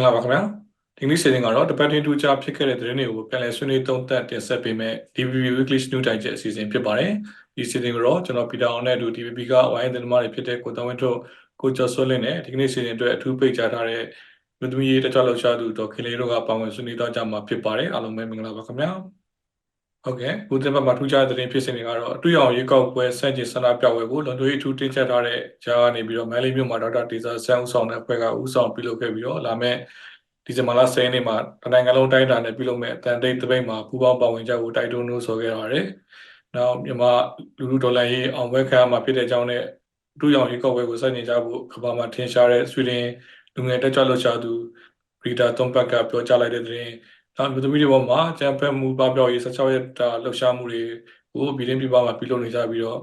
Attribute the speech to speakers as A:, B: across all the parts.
A: မင်္ဂလာပါခင်ဗျာဒီနေ့စီစဉ်ကတော့တပတ်တင်တူချာဖြစ်ခဲ့တဲ့သတင်းတွေကိုပြန်လည်ဆွေးနွေးသုံးသပ်တင်ဆက်ပေးမယ့် DVB Weekly News Digest အစီအစဉ်ဖြစ်ပါတယ်ဒီစီစဉ်ကိုတော့ကျွန်တော်ပီတာအောင်နဲ့အတူ DVB ကဝိုင်းသတင်းသမားတွေဖြစ်တဲ့ကိုတဝင်းတို့ကိုကျော်စိုးလင်းနဲ့ဒီကနေ့စီစဉ်အတွက်အထူးပိတ်ကြားထားတဲ့မြို့သမီးရေးတခြားလှူရှားသူဒေါ်ခင်လေးတို့ကပါဝင်ဆွေးနွေးတော့ကြမှာဖြစ်ပါတယ်အားလုံးပဲမင်္ဂလာပါခင်ဗျာ ဟုတ်ကဲ့ခုတင်ပတ်မှာထူးခြားတဲ့သတင်းဖြစ်စဉ်တွေကတော့အတွေ့အကြုံရေကောက်ပွဲစန့်ကျင်ဆန္ဒပြပွဲကိုလွန်တွဲအထူးတင်ဆက်ထားတဲ့ဂျာကနေပြီးတော့မဲလေးမြို့မှာဒေါက်တာတေဇာဆန်းဦးဆောင်တဲ့အဖွဲ့ကဦးဆောင်ပြုလုပ်ခဲ့ပြီးတော့လာမယ့်ဒီဇင်ဘာလ10ရက်နေ့မှာတနိုင်ငံလုံးတိုင်းတာနဲ့ပြုလုပ်မဲ့အတန်တိတ်တပိတ်မှာပူးပေါင်းပါဝင်ကြဖို့တိုက်တွန်းလို့ဆိုခဲ့ရတယ်။နောက်မြန်မာလူလူဒေါ်လာရေးအောင်ပွဲခံမှာဖြစ်တဲ့အကြောင်းနဲ့တူရောင်ရေကောက်ပွဲကိုစတင်ကြဖို့ကမ္ဘာမှာထင်ရှားတဲ့ဆွီဒင်လူငယ်တက်ကြွလှုပ်ရှားသူဂရီတာသွန်ဘတ်ကပြောကြားလိုက်တဲ့သတင်း နောက်မြို့သမီးတွေပေါ်မှာကြံဖက်မှုပပျောက်ရေး16ရက်တာလှုပ်ရှားမှုတွေကိုပြည်တွင်းပြည်ပမှာပြုလုပ်နေကြပြီးတော့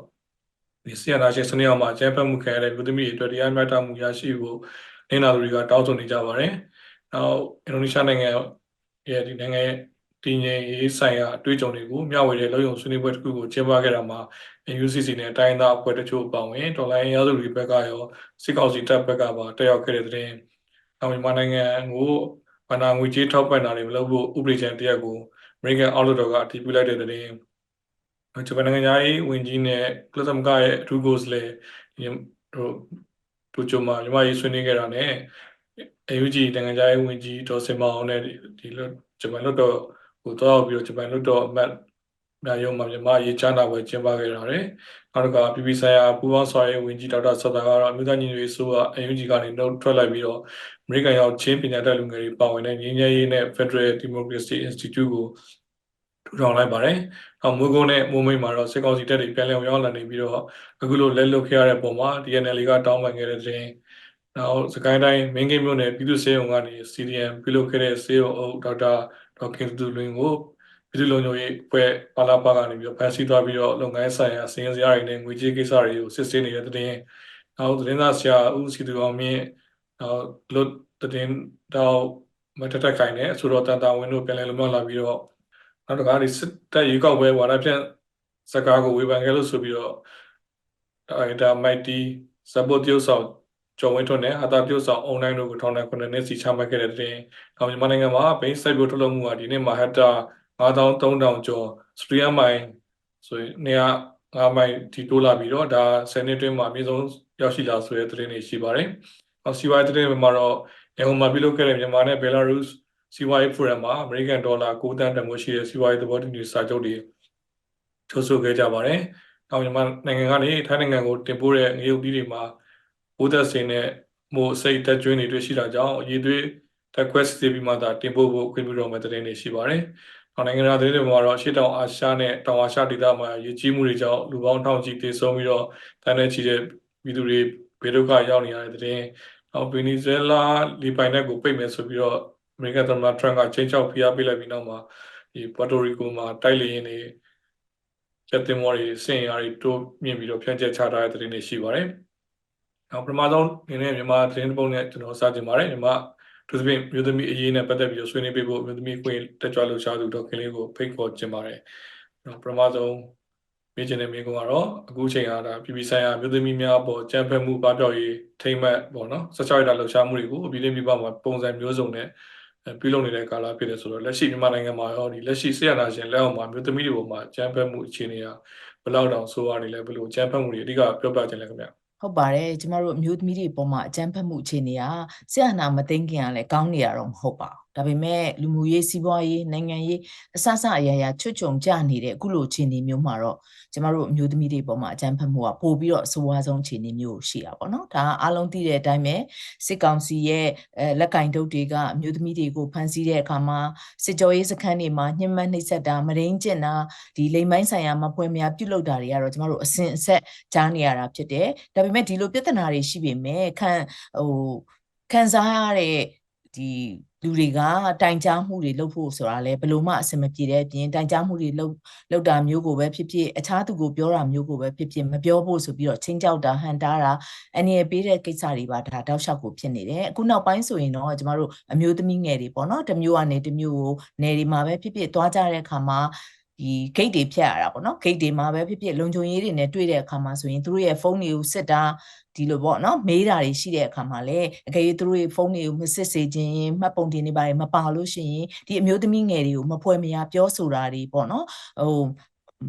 A: ဒီဆီယနာရှင်စနေအောင်မှာကြံဖက်မှုခံရတဲ့မြို့သမီးတွေအတွက်တရားမျှတမှုရရှိဖို့နေတာသူတွေကတောင်းဆိုနေကြပါတယ်။နောက်အင်ဒိုနီးရှားနိုင်ငံရဲ့ဒီနိုင်ငံရဲ့တည်ငြိမ်ရေးဆိုင်ရာအတွေ့အကြုံတွေကိုမျှဝေတဲ့လုံယုံဆွေးနွေးပွဲတစ်ခုကိုကျင်းပခဲ့တာမှာ UCC နဲ့တိုင်းသားအဖွဲ့တချို့ပါဝင်ဒေါ်လာရင်းရသူတွေဘက်ကရောစစ်ကောင်စီတပ်ဘက်ကပါတက်ရောက်ခဲ့တဲ့တဲ့။နောက်မြန်မာနိုင်ငံကို ဘာနာငွေကြေးထောက်ပံ့တာတွေမလုပ်ဖို့ဥပဒေချန်တရက်ကို American အောက်လွှတ်တော်ကအတည်ပြုလိုက်တဲ့တဲ့။ဂျပန်နိုင်ငံသားရေးဝန်ကြီးနဲ့ကလသမကရဲ့အထူးကိုယ်စားလှယ်ဟိုတိုချိုမှာမြန်မာရေးဆွေးနွေးခဲ့တာနဲ့အယူဂျီနိုင်ငံသားရေးဝန်ကြီးဒေါ်စင်မောင်နဲ့ဒီလိုဂျပန်လွှတ်တော်ကိုတောက်ပြီးတော့ဂျပန်လွှတ်တော်အမတ် များရုံးမှာမြန်မာရေးချမ်းသာပွဲကျင်းပခဲ့ရတယ်။နောက်တစ်ခါပြည်ပဆိုင်ရာပူးပေါင်းဆောင်ရွက်ဝင်ကြီးဒေါက်တာဆတာကတော့အမျိုးသားညီညွတ်ရေးဆိုကအယူဂျီကနေနှုတ်ထွက်လိုက်ပြီးတော့အမေရိကန်ရောက်ချင်းပညာတတ်လူငယ်တွေပါဝင်တဲ့ငြိမ်းချမ်းရေးနဲ့ Federal Democracy Institute ကိုထူထောင်လိုက်ပါတယ်။နောက်မိုးကုန်းနဲ့မိုးမိတ်မှာတော့စစ်ကောင်စီတပ်တွေပြန်လည်ရောက်လာနေပြီးတော့အခုလိုလက်လွတ်ခဲ့ရတဲ့ပုံမှာ DNL ကတောင်းပန်ခဲ့တဲ့တဲ့နောက်စကိုင်းတိုင်းမင်းကင်းမြို့နယ်ပြည်သူ့စေယုံကနေ CDM ပြုလုပ်ခဲ့တဲ့စေယုံအုပ်ဒေါက်တာဒေါက်ခင်သူလွင်ကို ပြည်သူ့လုံခြုံရေးအဖွဲ့ပါလာပါကနေပြီးတော့ဖမ်းဆီးသွားပြီးတော့လုပ်ငန်းဆိုင်ရာစီရင်စရာတွေနဲ့ငွေကြေးကိစ္စတွေကိုစစ်ဆေးနေတဲ့တဲ့နောက်သတင်းသားဆရာဦးစီသူအောင်မြင့်နောက်လွတ်သတင်းတော့မထထခိုင်နဲ့အဆိုတော်တန်တာဝင်းတို့ပြန်လည်လုံမြောက်လာပြီးတော့နောက်တစ်ခါဒီစစ်တပ်ရေကောက်ပွဲဝါဒဖြန့်စကားကိုဝေဖန်ခဲ့လို့ဆိုပြီးတော့ဒါမိုက်တီစပိုတီယိုဆောက်ကျော်ဝင်းထွန်းနဲ့အတာပြုတ်ဆောင်အွန်လိုင်းတို့ကိုထောင်ဒဏ်9နှစ်စီချမှတ်ခဲ့တဲ့တဲ့။နောက်မြန်မာနိုင်ငံမှာဘိန်းစိုက်ပျိုးထုတ်လုပ်မှုကဒီနေ့မှာဟက်တာ 9300ကျော်စတရီယာမိုင်ဆိုရင်နေရာ9မိုင်ဒီတိုးလာပြီးတော့ဒါ10နှစ်တွင်းမှာအမြင့်ဆုံးရောက်ရှိလာဆိုတဲ့သတင်းတွေရှိပါတယ်။နောက်စီဝိုင်းသတင်းတွေမှာတော့ရန်ကုန်မှာပြုလုပ်ခဲ့တဲ့မြန်မာနဲ့ဘယ်လာရုစ်စီဝိုင်းဖိုရမ်မှာအမေရိကန်ဒေါ်လာ9တန်းတန်ဖိုးရှိတဲ့စီဝိုင်းသဘောတူညီစာချုပ်တွေချုပ်ဆိုခဲ့ကြပါတယ်။နောက်မြန်မာနိုင်ငံကနေထိုင်းနိုင်ငံကိုတင်ပို့တဲ့ငရုတ်တီးတွေမှာဘိုးသက်စင်နဲ့မို့စိတ်တက်ကျွင်းတွေတွေ့ရှိတာကြောင့်အရေးသွေးတက်ခွဲစစ်ပြီးမှသာတင်ပို့ဖို့ခွင့်ပြုတော်မဲ့တဲ့တင်တွေရှိပါတယ်။ နောက်နိုင်ငံသားသတင်းတွေမှာတော့ရှေ့တောင်အာရှနဲ့တောင်အာရှဒေသမှာရည်ကြီးမှုတွေကြောင့်လူပေါင်းထောင်ချီသေဆုံးပြီးတော့တန်းတဲ့ချီတဲ့ပြည်သူတွေဘေးဒုက္ခရောက်နေရတဲ့တဲ့နောက်ဗီနီဇွဲလားလီပိုင်နက်ကိုပိတ်မယ်ဆိုပြီးတော့အမေရိကန်သမ္မတထရန့်ကချိန်ချောက်ဖိအားပေးလိုက်ပြီးနောက်မှာဒီပွာတိုရီကိုမှာတိုက်လေရင်တွေချက်တင်မော်တွေစင်ရာတွေတိုးမြင့်ပြီးတော့ဖြန့်ကျက်ချထားတဲ့တဲ့တွေရှိပါတယ်။နောက်ပထမဆုံးအနေနဲ့မြန်မာသတင်းပုံနဲ့ကျွန်တော်စတင်ပါတယ်မြန်မာ သူသဖြင့်မြို့သမီးအရေးနဲ့ပတ်သက်ပြီးဆွေးနွေးပေးဖို့မြို့သမီးခွင့်တက်ကြွလှုပ်ရှားသူဒေါက်ခင်လေးကိုဖိတ်ခေါ်ခြင်းပါတယ်ပထမဆုံးမေးချင်တဲ့မိကုံကတော့အခုချိန်အားဒါပြည်ပဆိုင်ရာမြို့သမီးများပေါ်ကြံဖက်မှုပပျောက်ရေးထိမ့်မှတ်ပေါ့နော်ဆက်ချောက်ရတာလှုပ်ရှားမှုတွေကိုအပြည်ပြည်ပမှာပုံစံမျိုးစုံနဲ့ပြုလုပ်နေတဲ့ကာလဖြစ်တယ်ဆိုတော့လက်ရှိမြန်မာနိုင်ငံမှာရောဒီလက်ရှိဆေးရနာရှင်လက်အောက်မှာမြို့သမီးတွေပေါ်မှာကြံဖက်မှုအခြေအနေကဘယ်လောက်တောင်ဆိုးရနေလဲဘယ်လိုကြံဖက်မှုတွေအဓိကပြောပြခြင်းလဲခင်ဗျာ
B: ဟုတ်ပါတယ်ကျမတို့အမျိုးသမီးတွေပေါ်မှာအကြမ်းဖက်မှုအခြေအနေကဆရာနာမသိငင်ကလည်းကောင်းနေရတော့မဟုတ်ပါဘူး ဒါပေမဲ့လူမှုရေးစီးပွားရေးနိုင်ငံရေးအစစအရာရာချွတ်ချုံကြနေတဲ့အခုလိုအခြေအနေမျိုးမှာတော့ကျမတို့အမျိုးသမီးတွေပေါ်မှာအကြမ်းဖက်မှုကပိုပြီးတော့အဆိုးဝါးဆုံးအခြေအနေမျိုးရှိတာပေါ့နော်ဒါအားလုံးသိတဲ့အတိုင်းပဲစစ်ကောင်စီရဲ့အဲလက်ကင်တုပ်တွေကအမျိုးသမီးတွေကိုဖမ်းဆီးတဲ့အခါမှာစစ်ကြောရေးစခန်းတွေမှာညှဉ်းပန်းနှိပ်စက်တာမရင်းကျင်တာဒီလိမ်မိုင်းဆိုင်ရာမပွဲများပြုလုပ်တာတွေကတော့ကျမတို့အစဉ်အဆက်ကြားနေရတာဖြစ်တယ်ဒါပေမဲ့ဒီလိုပြဿနာတွေရှိပေမဲ့ခံဟိုခံစားရတဲ့ ဒီလူတွေကတိုင်ကြားမှုတွေလုပ်ဖို့ဆိုတာလည်းဘယ်လိုမှအဆင်မပြေတဲ့အပြင်တိုင်ကြားမှုတွေလုပ်လုပ်တာမျိုးကိုပဲဖြစ်ဖြစ်အခြားသူကိုပြောတာမျိုးကိုပဲဖြစ်ဖြစ်မပြောဖို့ဆိုပြီးတော့ချင်းကြောက်တာဟန်တားတာအနေနဲ့ပေးတဲ့ကိစ္စတွေပါဒါတောက်လျှောက်ကိုဖြစ်နေတယ်အခုနောက်ပိုင်းဆိုရင်တော့ကျမတို့အမျိုးသမီးငယ်တွေပေါ့နော်တစ်မျိုးကနေတစ်မျိုးကိုနယ်တွေမှာပဲဖြစ်ဖြစ်သွားကြတဲ့အခါမှာဒီ gate တွေဖြတ်ရတာပေါ့နော် gate တွေမှာပဲဖြစ်ဖြစ်လုံခြုံရေးတွေနဲ့တွေ့တဲ့အခါမှာဆိုရင်သူတို့ရဲ့ဖုန်းတွေကိုစစ်တာ ဒီလိုပေါ့နော်မေးတာတွေရှိတဲ့အခါမှာလည်းအကယ်၍သူတို့ရဲ့ဖုန်းတွေကိုမစစ်စေခြင်းမှတ်ပုံတင်နေပါတယ်မပါလို့ရှိရင်ဒီအမျိုးသမီးငယ်တွေကိုမဖွဲမရပြောဆိုတာတွေပေါ့နော်ဟို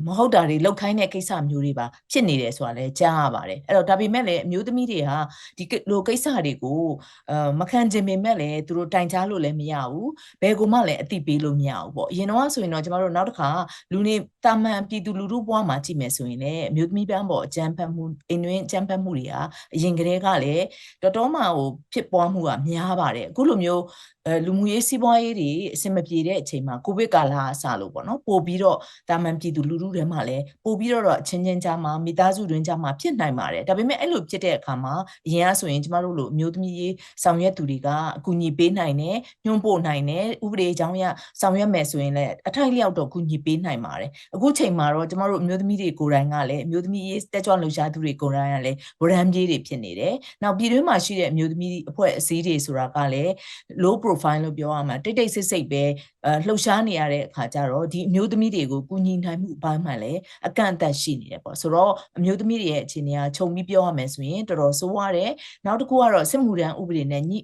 B: မဟုတ်တာတွေလောက်ခိုင်းတဲ့ကိစ္စမျိုးတွေပါဖြစ်နေတယ်ဆိုတာလည်းကြားရပါတယ်အဲ့တော့ဒါပေမဲ့လည်းအမျိုးသမီးတွေဟာဒီကိလိုကိစ္စတွေကိုအာမခံခြင်းပေမဲ့လည်းသူတို့တိုင်ကြားလို့လည်းမရဘူးဘယ်ကိုမှလည်းအတိပေးလို့မရဘူးပေါ့အရင်တော့ဆိုရင်တော့ကျမတို့နောက်တစ်ခါလူနေတာမန်ပြည်သူလူထုဘဝမှာကြည့်မယ်ဆိုရင်လည်းအမျိုးသမီးပန်းပေါ်အကြမ်းဖက်မှုအိမ်တွင်းအကြမ်းဖက်မှုတွေဟာအရင်ကတည်းကလည်းတော်တော်မှဟိုဖြစ်ပွားမှုကများပါတယ်အခုလိုမျိုးအဲလူမှုရေးစီးပွားရေးတွေအဆင်မပြေတဲ့အချိန်မှာကိုဗစ်ကာလအစလို့ပေါ့နော်ပို့ပြီးတော့တာမန်ပြည်သူလူထုတွေမှာလည်းပို့ပြီးတော့တော့အချင်းချင်းကြားမှာမိသားစုတွင်းကြားမှာဖြစ်နိုင်ပါတယ်ဒါပေမဲ့အဲ့လိုဖြစ်တဲ့အခါမှာအရင်ကဆိုရင်ကျမတို့လိုအမျိုးသမီးရေးဆောင်ရွက်သူတွေကအကူအညီပေးနိုင်တယ်ညွှန်ပို့နိုင်တယ်ဥပဒေအကြောင်းအရဆောင်ရွက်မယ်ဆိုရင်လည်းအထိုက်လျောက်တော့ကူညီပေးနိုင်ပါတယ်အခုချိန်မှာတော့ကျမတို့အမျိုးသမီးတွေကိုယ်တိုင်ကလည်းအမျိုးသမီးရေးတက်ကြွလှုပ်ရှားသူတွေကိုယ်တိုင်ကလည်းဝရမ်းပြေးတွေဖြစ်နေတယ်နောက်ပြည်တွင်းမှာရှိတဲ့အမျိုးသမီးအဖွဲ့အစည်းတွေဆိုတာကလည်း low profile လို့ပြောရမှာတိတ်တိတ်ဆိတ်ဆိတ်ပဲအဲလှုပ်ရှားနေရတဲ့အခါကျတော့ဒီအမျိုးသမီးတွေကိုကူညီနိုင်မှုအပိုင်းမှာလည်းအကန့်အသတ်ရှိနေတယ်ပေါ့ဆိုတော့အမျိုးသမီးတွေရဲ့အခြေအနေကခြုံပြီးပြောရမယ်ဆိုရင်တော်တော်ဆိုးရတယ်နောက်တစ်ခုကတော့စစ်မှုထမ်းဥပဒေနဲ့ညှိ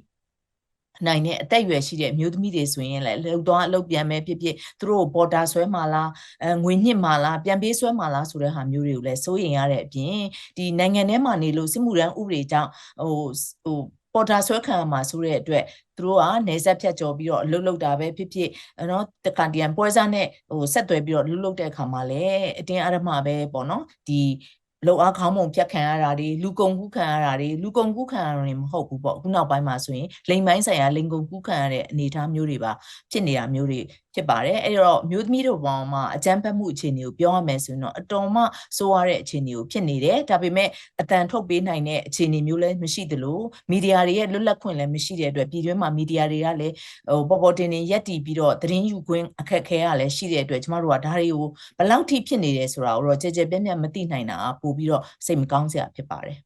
B: နိုင်တဲ့အသက်အရွယ်ရှိတဲ့အမျိုးသမီးတွေဆိုရင်လည်းလှုပ်သွားအလုပ်ပြန်မယ်ဖြစ်ဖြစ်သူတို့ပေါ်တာဆွဲမှာလားအဲငွေညှစ်မှာလားပြန်ပေးဆွဲမှာလားဆိုတဲ့ဟာမျိုးတွေကိုလည်းစိုးရိမ်ရတဲ့အပြင်ဒီနိုင်ငံထဲမှာနေလို့စစ်မှုထမ်းဥပဒေကြောင့်ဟိုဟို ပေါ်တာဆွဲခံရမှာဆိုတဲ့အတွက်သူတို့ကနေဆက်ဖြတ်ကျော်ပြီးတော့အလုပ်လုပ်တာပဲဖြစ်ဖြစ်နော်တခါတည်းပွဲစားနဲ့ဟိုဆက်သွယ်ပြီးတော့လှုပ်လှုပ်တဲ့အခါမှာလည်းအတင်းအဓမ္မပဲပေါ့နော်ဒီလုံအားခေါင်းပုံဖြတ်ခံရတာတွေလူကုန်ကူးခံရတာတွေလူကုန်ကူးခံရတာတွေမဟုတ်ဘူးပေါ့အခုနောက်ပိုင်းမှာဆိုရင်လိမ်ပိုင်းဆိုင်ရာလိမ်ကုန်ကူးခံရတဲ့အနေအထားမျိုးတွေပါဖြစ်နေတာမျိုးတွေ ဖြစ်ပါတယ်အဲ့တော့မျိုးသမီးတို့ဘောင်မှာအကြမ်းဖက်မှုအခြေအနေကိုပြောရမယ်ဆိုရင်တော့အတော်မှစိုးရတဲ့အခြေအနေကိုဖြစ်နေတယ်ဒါပေမဲ့အတန်ထုတ်ပေးနိုင်တဲ့အခြေအနေမျိုးလည်းမရှိသလိုမီဒီယာတွေရဲ့လွတ်လပ်ခွင့်လည်းမရှိတဲ့အတွက်ပြည်တွင်းမှာမီဒီယာတွေကလည်းဟိုပေါ်ပေါ်တင်တင်ရက်တီပြီးတော့သတင်းယူခွင့်အခက်အခဲကလည်းရှိတဲ့အတွက်ကျမတို့ကဒါတွေကိုဘယ်လောက်ထိဖြစ်နေတယ်ဆိုတာကိုတော့ကြဲကြဲပြန့်ပြန့်မသိနိုင်တာပို့ပြီးတော့စိတ်မကောင်းစရာဖြစ်ပါတယ်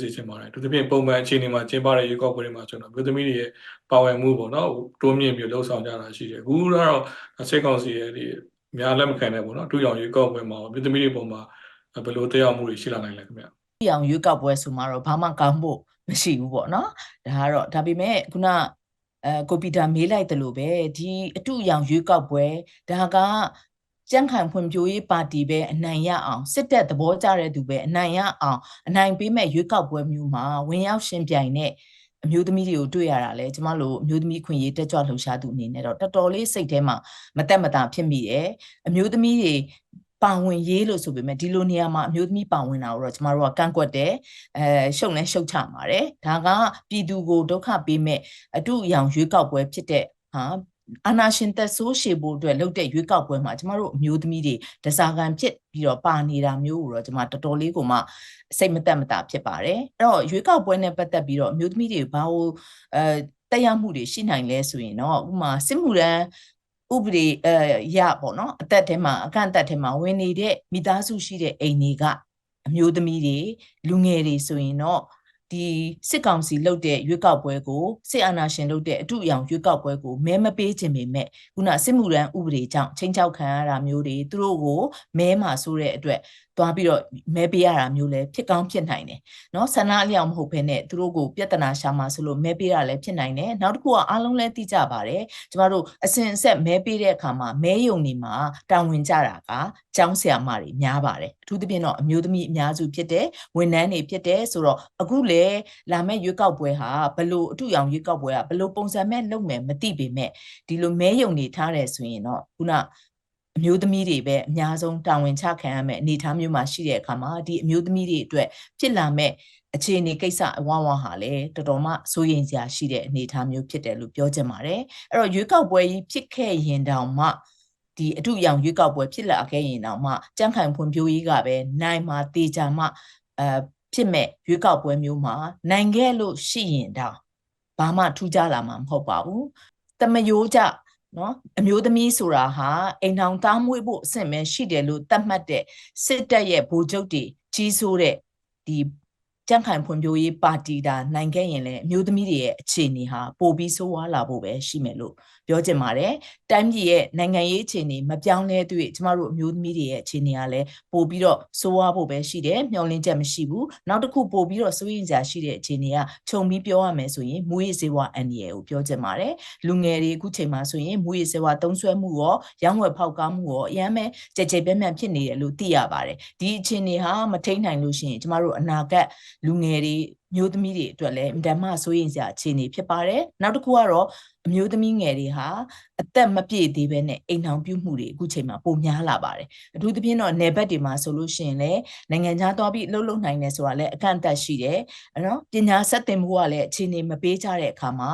A: စီချင်ပါတယ်သူတို့ပြင်ပုံမှန်အခြေအနေမှာကျင်းပတဲ့ရေကောက်ပွဲတွေမှာကျွန်တော်မျိုးသမီးတွေရဲ့ပါဝင်မှုပေါ့နော်တိုးမြင့်ပြီးလှုပ်ဆောင်ကြတာရှိတယ်အခုကတော့စိတ်ကောင်းစီရဲ့ဒီများလက်မခံတဲ့ပေါ့နော်တူအောင်ရေကောက်ပွဲမှာမျိုးသမီးတွေပုံမှာဘယ်လိုတရားမှုတွေရှိလာနိုင်လဲခင်ဗျ
B: ပြအောင်ရွေးကောက်ပွဲဆိုမှတော့ဘာမှကောင်းဖို့မရှိဘူးပေါ့နော်ဒါကတော့ဒါပေမဲ့ခုနအဲကိုပီတာမေးလိုက်တယ်လို့ပဲဒီအတူအယောင်ရွေးကောက်ပွဲဒါက ကြန့်ခိုင်ဖွံ့ဖြိုးရေးပါတီပဲအနိုင်ရအောင်စစ်တပ်သဘောကျတဲ့သူပဲအနိုင်ရအောင်အနိုင်ပေးမဲ့ရွေးကောက်ပွဲမျိုးမှာဝင်ရောက်ရှင်ပြိုင်တဲ့အမျိုးသမီးတွေကိုတွေ့ရတာလဲကျမတို့အမျိုးသမီးခွင့်ရေးတက်ကြွလှုပ်ရှားသူအနေနဲ့တော့တော်တော်လေးစိတ်ထဲမှာမတက်မတာဖြစ်မိတယ်အမျိုးသမီးတွေပါဝင်ရေးလို့ဆိုပေမဲ့ဒီလိုနေရာမှာအမျိုးသမီးပါဝင်တာကိုတော့ကျမတို့ကကန့်ကွက်တယ်အဲရှုံလဲရှုတ်ချပါတယ်ဒါကပြည်သူကိုဒုက္ခပေးမဲ့အတုအယောင်ရွေးကောက်ပွဲဖြစ်တဲ့ဟာ အာနာရှင်သက်ဆိုးရှည်ဖို့အတွက်လုပ်တဲ့ရွေးကောက်ပွဲမှာကျမတို့အမျိုးသမီးတွေတစားကန်ဖြစ်ပြီးတော့ပါနေတာမျိုးကိုတော့ကျမတော်တော်လေးကိုမှစိတ်မသက်မသာဖြစ်ပါတယ်အဲ့တော့ရွေးကောက်ပွဲနဲ့ပတ်သက်ပြီးတော့အမျိုးသမီးတွေဘာလို့အဲတက်ရောက်မှုတွေရှိနိုင်လဲဆိုရင်တော့ဥပမာစစ်မှုရန်ဥပဒေအဲရပေါ့နော်အသက်ထဲမှာအကန့်အသတ်ထဲမှာဝင်နေတဲ့မိသားစုရှိတဲ့အိမ်တွေကအမျိုးသမီးတွေလူငယ်တွေဆိုရင်တော့ ဒီစစ်ကောင်စီလုပ်တဲ့ရွေးကောက်ပွဲကိုစစ်အာဏာရှင်လုပ်တဲ့အထုအယောင်ရွေးကောက်ပွဲကိုမဲမပေးခြင်းပေမဲ့ခုနစစ်မှုရန်ဥပဒေကြောင့်ချင်းချောက်ခံရတာမျိုးတွေသူတို့ကိုမဲမှာဆိုတဲ့အတွက်သွားပြီးတော့မဲပေးရတာမျိုးလည်းဖြစ်ကောင်းဖြစ်နိုင်တယ်เนาะဆန္ဒအလျောက်မဟုတ်ဘဲနဲ့သူတို့ကိုပြဿနာရှာမှာဆိုလို့မဲပေးရလည်းဖြစ်နိုင်တယ်နောက်တစ်ခုကအားလုံးလည်းသိကြပါတယ်ကျမတို့အစဉ်အဆက်မဲပေးတဲ့အခါမှာမဲယုံနေမှာတာဝန်ကြတာကကျောင်းဆရာမတွေများပါတယ်အထူးသဖြင့်တော့အမျိုးသမီးအများစုဖြစ်တဲ့ဝန်ထမ်းတွေဖြစ်တဲ့ဆိုတော့အခုလေလာမဲ့ရွေးကောက်ပွဲဟာဘလို့အထူးအောင်ရွေးကောက်ပွဲကဘလို့ပုံစံမဲ့လုပ်မယ်မသိပေမဲ့ဒီလိုမဲယုံနေထားတယ်ဆိုရင်တော့ခုန အမျိုးသမီးတွေပဲအများဆုံးတာဝန်ချခံရမယ့်အနေအထားမျိုးမှာရှိတဲ့အခါမှာဒီအမျိုးသမီးတွေအတွက်ဖြစ်လာမဲ့အခြေအနေကိစ္စအဝဝဟာလည်းတော်တော်မှစိုးရိမ်စရာရှိတဲ့အနေအထားမျိုးဖြစ်တယ်လို့ပြောချင်ပါတယ်အဲ့တော့ရွေးကောက်ပွဲကြီးဖြစ်ခဲ့ရင်တောင်မှဒီအထုရောင်ရွေးကောက်ပွဲဖြစ်လာခဲ့ရင်တောင်မှကြန့်ခိုင်ဖွံ့ဖြိုးရေးကပဲနိုင်မှာတေချာမှအဲဖြစ်မဲ့ရွေးကောက်ပွဲမျိုးမှာနိုင်ခဲ့လို့ရှိရင်တောင်ဘာမှထူးခြားလာမှာမဟုတ်ပါဘူးတမယိုးကြ နော်အမျိုးသမီးဆိုတာဟာအိမ်ထောင်သားမွေးဖို့အဆင့်ပဲရှိတယ်လို့သတ်မှတ်တဲ့စစ်တပ်ရဲ့ဗိုလ်ချုပ်တွေကြီးစိုးတဲ့ဒီကြန့်ခိုင်ဖွံ့ဖြိုးရေးပါတီဒါနိုင်ခဲ့ရင်လည်းအမျိုးသမီးတွေရဲ့အခြေအနေဟာပိုပြီးဆိုးဝါးလာဖို့ပဲရှိမယ်လို့ ပြောချင်ပါတယ်။တိုင်းပြည်ရဲ့နိုင်ငံရေးအခြေအနေမပြောင်းလဲတွေ့ကျမတို့အမျိုးသမီးတွေရဲ့အခြေအနေကလည်းပိုပြီးတော့ဆိုးဝါးဖို့ပဲရှိတယ်။မျှော်လင့်ချက်မရှိဘူး။နောက်တစ်ခုပိုပြီးတော့စိုးရိမ်စရာရှိတဲ့အခြေအနေကခြုံပြီးပြောရမယ်ဆိုရင်မူရေးစေဝါအန်ဒီရဲ့ကိုပြောချင်ပါတယ်။လူငယ်တွေအခုချိန်မှာဆိုရင်မူရေးစေဝါတုံးဆွဲမှုရောရောင်းဝယ်ဖောက်ကားမှုရောအများမဲ့ကြဲကြဲပြန့်ပြန့်ဖြစ်နေတယ်လို့သိရပါတယ်။ဒီအခြေအနေဟာမထိန်နိုင်လို့ရှိရင်ကျမတို့အနာဂတ်လူငယ်တွေမျိုးသမီးတွေအတွက်လည်းအင်တန်မှစိုးရိမ်စရာအခြေအနေဖြစ်ပါတယ်နောက်တစ်ခုကတော့ အမျိုးသမီးငယ်တွေဟာအသက်မပြည့်သေးဘဲနဲ့အိမ်ထောင်ပြုမှုတွေအခုချိန်မှာပိုများလာပါတယ်အထူးသဖြင့်တော့နယ်ဘက်တွေမှာဆိုလို့ရှိရင်လည်းနိုင်ငံခြားသွားပြီးအလုပ်လုပ်နိုင်တယ်ဆိုတာလည်းအကန့်အသတ်ရှိတယ်နော်ပညာဆက်သင်မှုကလည်းအခြေအနေမပေးကြတဲ့အခါမှာ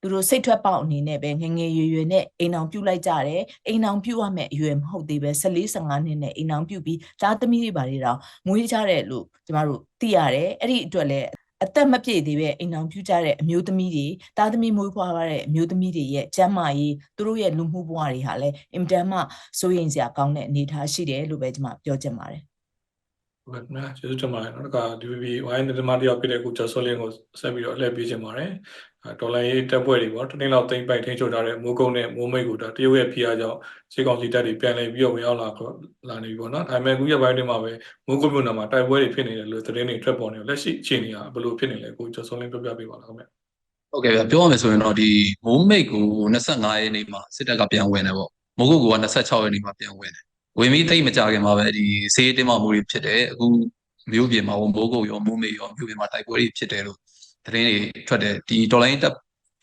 B: သူတို့စိတ်ထွက်ပေါက်အနေနဲ့ပဲငငယ်ရွယ်ရွယ်နဲ့အိမ်အောင်ပြုတ်လိုက်ကြတယ်အိမ်အောင်ပြုတ်ရမယ့်အရွယ်မဟုတ်သေးပဲ14 15နှစ်နဲ့အိမ်အောင်ပြုတ်ပြီးသားသမီးတွေပါတွေတော့မွေးကြတယ်လို့ကျမတို့သိရတယ်အဲ့ဒီအတွက်လည်း အသက်မပြည့်သေးပဲအိမ်အောင်ပြုတ်ကြတဲ့အမျိုးသမီးတွေသားသမီးမွေးဖွားရတဲ့အမျိုးသမီးတွေရဲ့ကျန်းမာရေးသူတို့ရဲ့လူမှုဘဝတွေဟာလည်းအင်တန်မှစိုးရိမ်စရာကောင်းတဲ့အနေအထားရှိတယ်လို့ပဲကျမပြောချင်ပါတယ်
A: ဟုတ်ကဲ့ခင်ဗျာကျေးဇူးတင်ပါတယ်နောက်တစ်ခါ DVB ဝိုင်းသတင်းမတယောက်ဖြစ်တဲ့ကိုကျော်စောလင်းကိုဆက်ပြီးတော့အလှည့်ပေးခြင်းပါတယ်အဲဒေါ်လာရေးတပ်ဖွဲ့တွေပေါ့တနေ့လောက်တိမ့်ပိုက်ထိန်းချုပ်ထားတဲ့မိုးကုန်းနဲ့မိုးမိတ်ကိုဒါတရုတ်ရဲ့ဖိအားကြောင့်စေကောင်စီတပ်တွေပြန်လည်ပြီးတော့ဝင်ရောက်လာတော့လာနေပြီပေါ့နော်ဒါပေမဲ့အခုရက်ပိုင်းတွေမှာပဲမိုးကုန်းမြို့နယ်မှာတိုက်ပွဲတွေဖြစ်နေတယ်လို့သတင်းတွေထွက်ပေါ်နေတယ်လက်ရှိအခြေအနေကဘယ်လိုဖြစ်နေလဲကိုကျော်စောလင်းပြောပြပေးပါလားခင်ဗျာ
C: ဟုတ်ကဲ့ဗျပြောရမယ်ဆိုရင်တော့ဒီမိုးမိတ်ကို25ရက်နေ့မှာစစ်တပ်ကပြန်ဝင်တယ်ပေါ့မိုးကုတ်က26ရက်နေ့မှာပြန်ဝင်တယ် ဝင်ပြီးတိတ်မကြခင်မှာပဲဒီစေးတင်းမမှုတွေဖြစ်တယ်အခုမြို့ပြင်မှာမိုးကုတ်ရောမိုးမိတ်ရောမြို့ပြင်မှာတိုက်ပွဲတွေဖြစ်တယ်လို့သတင်းတွေထွက်တယ်ဒီတော်လိုင်းတပ်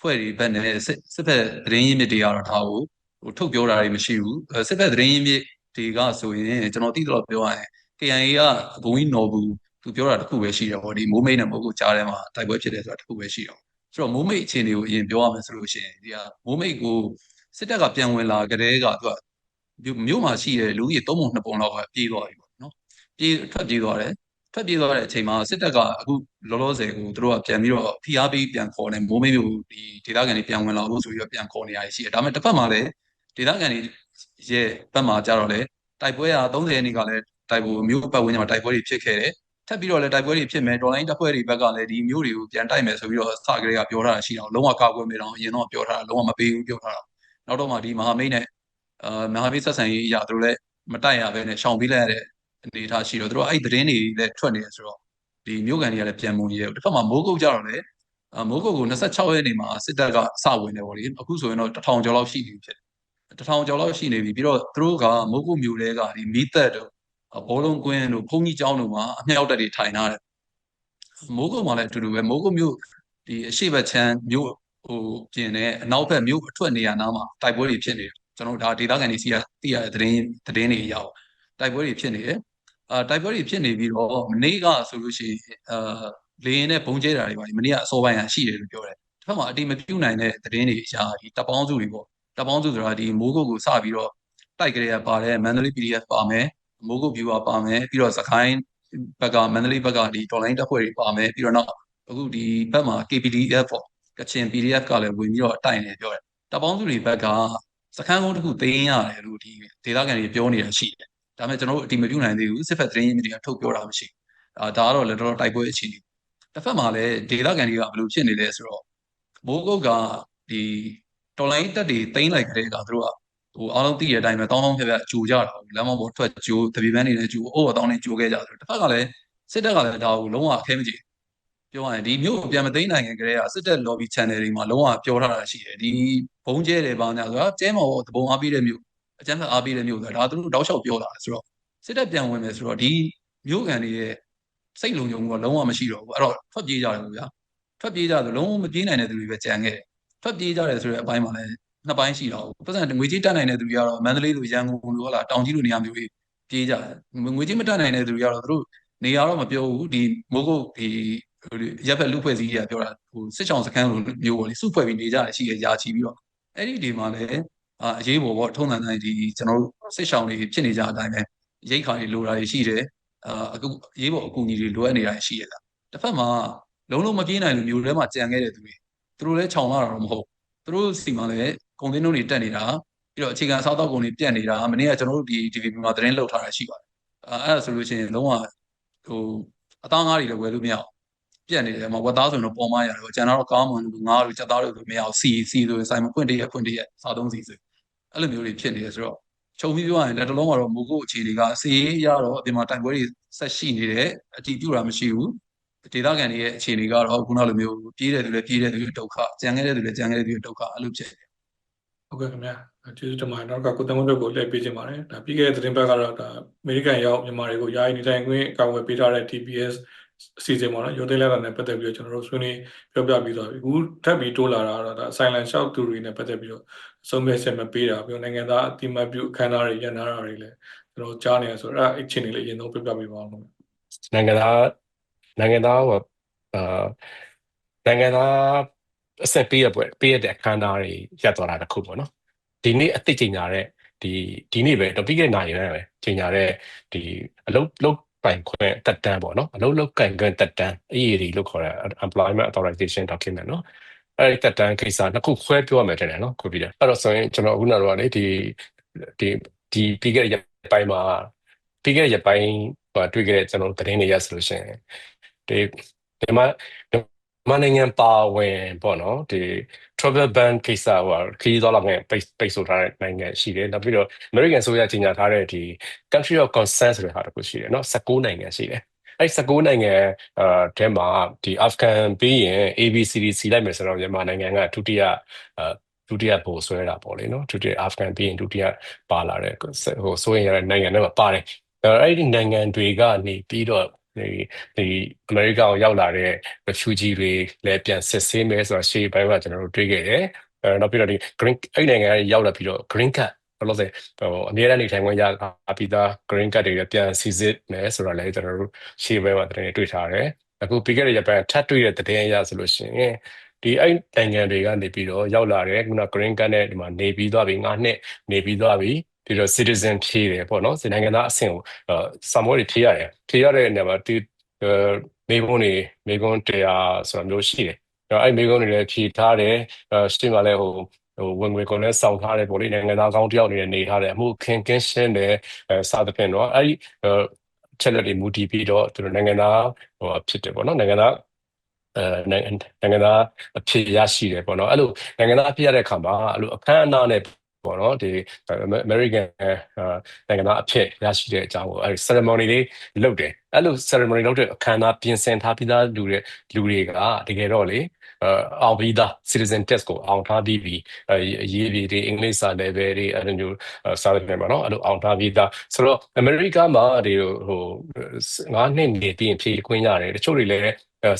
C: ဖွဲ့တွေဘက်နဲ့စစ်စစ်ဘက်သတင်းရင်းမြစ်တွေကတော့ဒါကိုဟိုထုတ်ပြောတာတွေမရှိဘူးစစ်ဘက်သတင်းရင်းမြစ်တွေကဆိုရင်ကျွန်တော်သိတော့ပြောရရင် KIA ကဘုံကြီးနော်ဘူးသူပြောတာတခုပဲရှိတယ်ပေါ့ဒီမိုးမိတ်နဲ့မိုးကုတ်ကြားထဲမှာတိုက်ပွဲဖြစ်တယ်ဆိုတာတခုပဲရှိတယ်ဆိုတော့မိုးမိတ်အခြေအနေကိုအရင်ပြောရမယ်ဆိုလို့ရှိရင်ဒီဟာမိုးမိတ်ကိုစစ်တပ်ကပြန်ဝင်လာကြတဲ့ကသူက မြို့မှာရှိတဲ့လူကြီးသုံးပုံနှစ်ပုံလောက်ကပြေးသွားပြီပေါ့နော်ပြေးထွက်ပြေးသွားတယ်ထွက်ပြေးသွားတဲ့အချိန်မှာစစ်တပ်ကအခုလောလောဆယ်ကိုသူတို့ကပြန်ပြီးတော့ဖိအားပေးပြန်ခေါ်တယ်မိုးမိတ်မျိုးဒီဒေသခံတွေပြန်ဝင်လာဖို့ဆိုပြီးတော့ပြန်ခေါ်နေရရှိတယ်ဒါပေမဲ့တစ်ဖက်မှာလည်းဒေသခံတွေရဲ့ဘက်မှာကြတော့လေတိုက်ပွဲက30ရက်နေ့ကလည်းတိုက်ပွဲမြို့ပတ်ဝန်းကျင်မှာတိုက်ပွဲတွေဖြစ်ခဲ့တယ်ထပ်ပြီးတော့လည်းတိုက်ပွဲတွေဖြစ်မယ်ဒေါ်လိုင်းတပ်ဖွဲ့တွေဘက်ကလည်းဒီမျိုးတွေကိုပြန်တိုက်မယ်ဆိုပြီးတော့စကလေးကပြောထားတာရှိတာလုံးဝကာကွယ်မယ်တော့အရင်တော့ပြောထားတာလုံးဝမပေးဘူးပြောထားတာနောက်တော့မှဒီမဟာမိတ်နဲ့ အာမဟာမိတ်ဆက်ဆံရေးအရာသူတို့လည်းမတိုက်ရဘဲနဲ့ရှောင်ပေးလိုက်ရတဲ့အနေအထားရှိတော့သူတို့အဲ့ဒီသတင်းတွေလည်းထွက်နေတယ်ဆိုတော့ဒီမျိုးကန်တွေကလည်းပြန်မုံရဲတစ်ဖက်မှာမိုးကုတ်ကြတော့လေအမိုးကုတ်ကို26ရက်နေ့မှာစစ်တပ်ကစဝင်တယ်ဗောလေအခုဆိုရင်တော့1000ကျော်လောက်ရှိပြီဖြစ်တယ်1000ကျော်လောက်ရှိနေပြီပြီးတော့သူတို့ကမိုးကုတ်မျိုးတွေကဒီမီးသက်တို့ဘောလုံးကွင်းတို့ဘုံကြီးကျောင်းတို့မှာအမြောက်တက်တွေထိုင်ထားတယ်မိုးကုတ်မှာလည်းအတူတူပဲမိုးကုတ်မြို့ဒီအရှိဘက်ချမ်းမြို့ဟိုပြင်နေအနောက်ဘက်မြို့အထွက်နေရာနားမှာတိုက်ပွဲတွေဖြစ်နေတယ် ကျွန်တော်ဒါဒေသခံတွေစီကသိရတဲ့သတင်းသတင်းတွေရောက်တိုက်ပွဲတွေဖြစ်နေတယ်အာတိုက်ပွဲတွေဖြစ်နေပြီးတော့မနေ့ကဆိုလို့ရှိရင်အာလေရင်နဲ့ဘုံကျဲတာတွေပါမနေ့ကအစောပိုင်းကရှိတယ်လို့ပြောတယ်တစ်ဖက်မှာအတိမပြုတ်နိုင်တဲ့သတင်းတွေအရာဒီတပ်ပေါင်းစုတွေပေါ့တပ်ပေါင်းစုဆိုတာဒီမိုးကုတ်ကိုစပြီးတော့တိုက်ကြရပါတယ်မန္တလေး PDF ပါမယ်မိုးကုတ် viewer ပါမယ်ပြီးတော့စကိုင်းဘက်ကမန္တလေးဘက်ကဒီ online တပ်ဖွဲ့တွေပါမယ်ပြီးတော့နောက်အခုဒီဘက်မှာ KPDF ပေါ့ကချင် PDF ကလည်းဝင်ပြီးတော့တိုက်နေပြောတယ်တပ်ပေါင်းစုတွေဘက်က စခန်းကုန်းတစ်ခုသိမ်းရတယ်လို့ဒီဒေသခံတွေပြောနေတာရှိတယ်ဒါပေမဲ့ကျွန်တော်တို့အတိမပြုနိုင်သေးဘူးစစ်ဖက်သတင်းရင်းမြစ်တွေကထုတ်ပြောတာမရှိဘူးအာဒါကတော့လည်းတော်တော်တိုက်ပွဲအခြေအနေတစ်ဖက်မှာလည်းဒေသခံတွေကဘယ်လိုဖြစ်နေလဲဆိုတော့မိုးကုတ်ကဒီတော်လိုင်းတက်တွေသိမ်းလိုက်ကြတဲ့ကသူတို့ကဟိုအားလုံးသိရတဲ့အတိုင်းပဲတောင်းတောင်းဖြတ်ဖြတ်ကြိုကြတာလမ်းမပေါ်ထွက်ကြိုတပီပန်းနေနဲ့ကြိုအိုးတောင်းနေကြိုခဲ့ကြတယ်တစ်ဖက်ကလည်းစစ်တပ်ကလည်းဒါကိုလုံးဝအခဲမကြည့် ပြောရရင်ဒီမြို့ကိုပြန်မသိမ်းနိုင်ခင်ကတည်းကစစ်တပ် lobby channel တွေမှာလုံးဝပြောထားတာရှိတယ်ဒီဘုံကျဲတယ်ဘာညာဆိုတာကျဲမော်သဘုံအားပေးတဲ့မြို့အကျန်းဖက်အားပေးတဲ့မြို့ဆိုတာဒါသူတို့တောက်လျှောက်ပြောတာဆိုတော့စစ်တပ်ပြန်ဝင်မယ်ဆိုတော့ဒီမြို့ကန်တွေရဲ့စိတ်လုံခြုံမှုကလုံးဝမရှိတော့ဘူးအဲ့တော့ထွက်ပြေးကြတယ်ဗျာထွက်ပြေးကြဆိုလုံးဝမပြေးနိုင်တဲ့သူတွေပဲကြံခဲ့တယ်ထွက်ပြေးကြတယ်ဆိုတဲ့အပိုင်းမှာလည်းနှစ်ပိုင်းရှိတော့ပတ်စံငွေကြီးတက်နိုင်တဲ့သူတွေကတော့မန္တလေးလိုရန်ကုန်လိုဟလာတောင်ကြီးလိုနေရာမျိုးကြီးပြေးကြတယ်ငွေကြီးမတက်နိုင်တဲ့သူတွေကတော့သူတို့နေရာတော့မပြောဘူးဒီမိုးကုတ်ဒီ ရပ်ဖက်လူဖွဲ့စည်းကြီးကပြောတာဟိုစစ်ချောင်းစခန်းလိုမျိုးပေါ့လေစုဖွဲ့ပြီးနေကြရရှိရရာချီပြီးတော့အဲ့ဒီဒီမှာလည်းအာအရေးပေါ်ပေါ့ထုံးတန်တိုင်းဒီကျွန်တော်တို့စစ်ချောင်းတွေဖြစ်နေကြအတိုင်းပဲရိတ်ခါတွေလိုတာတွေရှိတယ်အာအခုအရေးပေါ်အကူအညီတွေလိုအပ်နေတာရှိရတာတစ်ဖက်မှာလုံးလုံးမပြေးနိုင်လို့မျိုးထဲမှာကြံခဲ့တဲ့သူတွေသူတို့လည်းခြောင်လာတာတော့မဟုတ်သူတို့စီမှာလည်းကုန်သင်းတို့တွေတက်နေတာပြီးတော့အခြေခံစားသောက်ကုန်တွေပြတ်နေတာမနေ့ကကျွန်တော်တို့ဒီ TVB မှာသတင်းလှုပ်ထားတာရှိပါတယ်အဲအဲ့ဒါဆိုလို့ရှိရင်လုံးဝဟိုအသားငါးတွေလည်းဝယ်လို့မရအောင် ပြက်နေတယ်မဝတ်သားဆိုရင်တော့ပေါ်မရတယ်ပေါ့ကျန်တော့ကောင်းမှန်လို့ငါတို့ကြက်သားတို့ဆိုမရအောင်စီစီဆိုရင်ဆိုင်မဖွင့်တည်းရဖွင့်တည်းရစားသုံးစီဆိုအဲ့လိုမျိုးတွေဖြစ်နေတယ်ဆိုတော့ခြုံပြီးပြောရရင်လက်တလုံးကတော့မူကိုအခြေတွေကစီရေးရတော့အပြင်မှာတိုင်ပွဲတွေဆက်ရှိနေတယ်အတီးပြူတာမရှိဘူးဒေသခံတွေရဲ့အခြေအနေကတော့ခုနလိုမျိုးပြေးတယ်သူလည်းပြေးတယ်သူလည်းဒုက္ခကြံခဲ့တဲ့သူလည်းကြံခဲ့တဲ့သူလည်းဒုက္ခအဲ့လိုဖြစ်တယ်
A: ဟုတ်ကဲ့ခင်ဗျာကျေးဇူးတင်ပါတယ်နောက်ကကိုတမွတ်တို့ကိုလည်းပေးချင်ပါတယ်ဒါပြီးခဲ့တဲ့သတင်းပတ်ကတော့ဒါအမေရိကန်ရောက်မြန်မာတွေကိုယာယီနေထိုင်ခွင့်ကာကွယ်ပေးထားတဲ့ TPS အစီအစဉ်ပေါ့နော်ရုံးသိမ်းလက်တာနဲ့ပတ်သက်ပြီးတော့ကျွန်တော်တို့ဆွေးနွေးပြောပြပြီးသွားပြီအခုထပ်ပြီးတိုးလာတာကတော့ဒါ silent shock သူတွေနဲ့ပတ်သက်ပြီးတော့အဆုံးဖြတ်ချက်မပေးတာပြီးတော့နိုင်ငံသားအတိမတ်ပြုအခမ်းအနားတွေရန်နာတာတွေလည်းကျွန်တော်ကြားနေရဆိုတော့အဲ့အချင်းတွေလည်းအရင်ဆုံးပြပြပေးပါအောင်လို့
D: နိုင်ငံသားနိုင်ငံသားဟိုအာနိုင်ငံသားအဆက်ပေးရပွဲပေးရတဲ့အခမ်းအနားတွေရပ်သွားတာတစ်ခုပေါ့နော်ဒီနေ့အသိချိန်ညာတဲ့ဒီဒီနေ့ပဲတော့ပြီးခဲ့တဲ့နိုင်ရဲပဲချိန်ညာတဲ့ဒီအလုပ်လုပ် ပိုင်ခွင့်တက်တန်းပေါ့နော်အလုပ်လုပ်ကင်ခွင့်တက်တန်း EAD လို့ခေါ်တဲ့ employment authorization document နော်အဲ့ဒီတက်တန်းကိစ္စနှစ်ခုခွဲပြောရမယ်တဲ့နော်ကိုပြီးတယ်အဲ့တော့ဆိုရင်ကျွန်တော်ခုနကတော့လေဒီဒီဒီပြီးခဲ့တဲ့ရက်ပိုင်းမှာပြီးခဲ့တဲ့ရက်ပိုင်းဟိုတွေ့ခဲ့တဲ့ကျွန်တော်သတင်းတွေရဆိုလို့ရှိရင်ဒီဒီမှာ မနိုင်ငံပါဝင်ပေါ့နော်ဒီ travel ban ကိစ္စဟိုခရီးသွားလာငယ်ပိတ်ပိတ်ဆို့ထားတဲ့နိုင်ငံရှိတယ်နောက်ပြီးတော့ American ဆိုရကြီးညာထားတဲ့ဒီ country of concern ဆိုတဲ့ဟာတစ်ခုရှိတယ်နော်16နိုင်ငံရှိတယ်အဲ့16နိုင်ငံအာထဲမှာဒီ Afghan ပြီးရင် ABCD စီလိုက်မယ်ဆိုတော့မြန်မာနိုင်ငံကဒုတိယအာဒုတိယပိုဆွဲတာပေါ့လေနော်ဒုတိယ Afghan ပြီးရင်ဒုတိယပါလာတဲ့ဟိုဆိုရင်ရတဲ့နိုင်ငံတွေမှာပါတယ်အဲ့ဒီနိုင်ငံတွေကနေပြီးတော့ ဒီဒီအမေရိကန်ကိုရောက်လာတဲ့ refugee တွေလည်းပြန်စစ်ဆေးမယ်ဆိုတော့ရှေ့ပိုင်းကကျွန်တော်တို့တွေ့ခဲ့တယ်အဲနောက်ပြီးတော့ဒီ green အဲ့ဒီနိုင်ငံကရောက်လာပြီးတော့ green card ဘယ်လိုလဲဟိုအများအားနေထိုင်ခွင့်ရပြီးသား green card တွေပြန်စီစစ်မယ်ဆိုတော့လည်းကျွန်တော်တို့ရှေ့ပိုင်းမှာတကယ်တွေ့ထားတယ်အခုပြီးခဲ့တဲ့ရက်ပိုင်းထပ်တွေ့တဲ့တဲ့ရဆိုလို့ရှိရင် ဒီအဲ့နိုင်ငံတွေကနေပြီးတော့ရောက်လာတယ်ခုန green card နဲ့ဒီမှာနေပြီးသွားပြီ9နှစ်နေပြီးသွားပြီပြီးတော့ citizen ဖြည့်တယ်ပေါ့နော်စီနိုင်ငံသားအဆင့်ကိုစာမွေးတွေဖြည့်ရတယ်ဖြည့်ရတဲ့နေရာမှာဒီမေကွန်းတွေမေကွန်းတရားဆိုတာမျိုးရှိတယ်အဲ့မေကွန်းတွေလည်းဖြည့်ထားတယ်ရှင်းပါလဲဟိုဟိုဝင်ငွေကုန်လည်းစောင့်ထားတယ်ပေါ့လေနိုင်ငံသားကောင်းတယောက်အနေနဲ့နေထားတယ်အမှုခင်ကင်းရှင်းတယ်အဲစသဖြင့်တော့အဲ့ဒီချက်လက်တွေမူတည်ပြီးတော့သူတို့နိုင်ငံသားဟိုဖြစ်တယ်ပေါ့နော်နိုင်ငံသား အဲနိုင်ငံသားအဖြစ်ရရှိတယ်ပေါ့နော်အဲ့လိုနိုင်ငံသားအဖြစ်ရတဲ့အခါမှာအဲ့လိုအခမ်းအနားနဲ့ပေါ့နော်ဒီ American နိုင်ငံသားအဖြစ်ရရှိတဲ့အကြောင်းကိုအဲဒီ ceremony လေးလုပ်တယ်အဲ့လို ceremony လုပ်တဲ့အခမ်းအနားပြင်ဆင်ထားပြီးသားလူတွေလူတွေကတကယ်တော့လေအောင်ပြီးသား citizen test ကိုအောင်ထားပြီးပြီအရေးပြည်တွေအင်္ဂလိပ်စာ level တွေအဲ့လိုမျိုးစာတယ်ပေါ့နော်အဲ့လိုအောင်ထားပြီးသားဆိုတော့ America မှာဒီဟို9နှစ်နေပြီးရင်ဖြည့်ခွင့်ရတယ်တချို့တွေလည်း